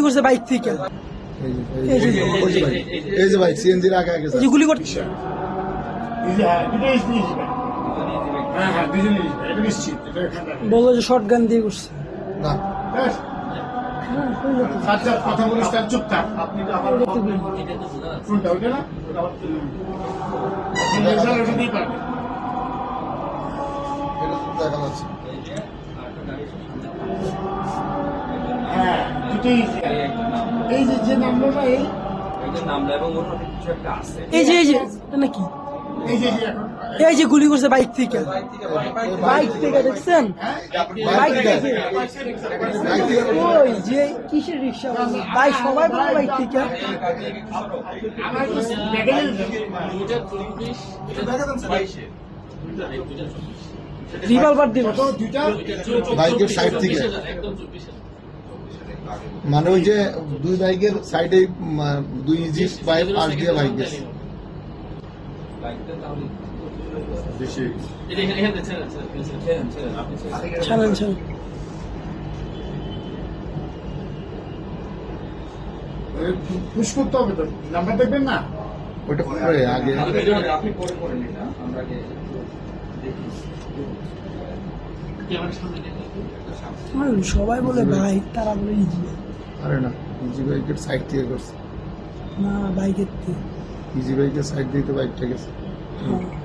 গুলি করছে বাইক থেকে। এই যে- এই যে- ওই যে ভাই, এই যে ভাই সিএনজির আগে আগে এই যে গুলি করছে। এই যে হ্যাঁ হ্যাঁ হ্যাঁ শর্ট গান দিয়ে করছে। না। কথা বলিস তার চুপ থাক। আপনি কোনটা ওইটা না? দেখা যাচ্ছে। এই যে যে এই? নামলা এবং ওর মধ্যে কিছু একটা আছে। এই যে এই যে নাকি? এই যে এই গুলি করছে বাইক থেকে। বাইক থেকে দেখছেন? বাইক থেকে। ওই যে কিসের রিক্সা? বাইক সবাই বলে বাইক থেকে। রিভলভার দিয়ে বাইকের সাইড থেকে। মানে ওই যে দুই বাইকের সাইডে দুই ইজি বাইক পাশ দিয়ে বাইক গেছে। বেশি। ছাড়েন ছাড়েন পুশ করতে হবে তো। নাম্বার দেখবেন না? ওইটা পরে আগে। আপনি পরে পরে নিন আমরা আগে দেখি। আমার সবাই বলে ভাই। তারা বলে ইজি আরে না ইজি বাইকের সাইড থেকে করছে। না বাইকের থেকে। ইজি বাইকের সাইড দিয়ে তো বাইকটা গেছে। হ্যাঁ।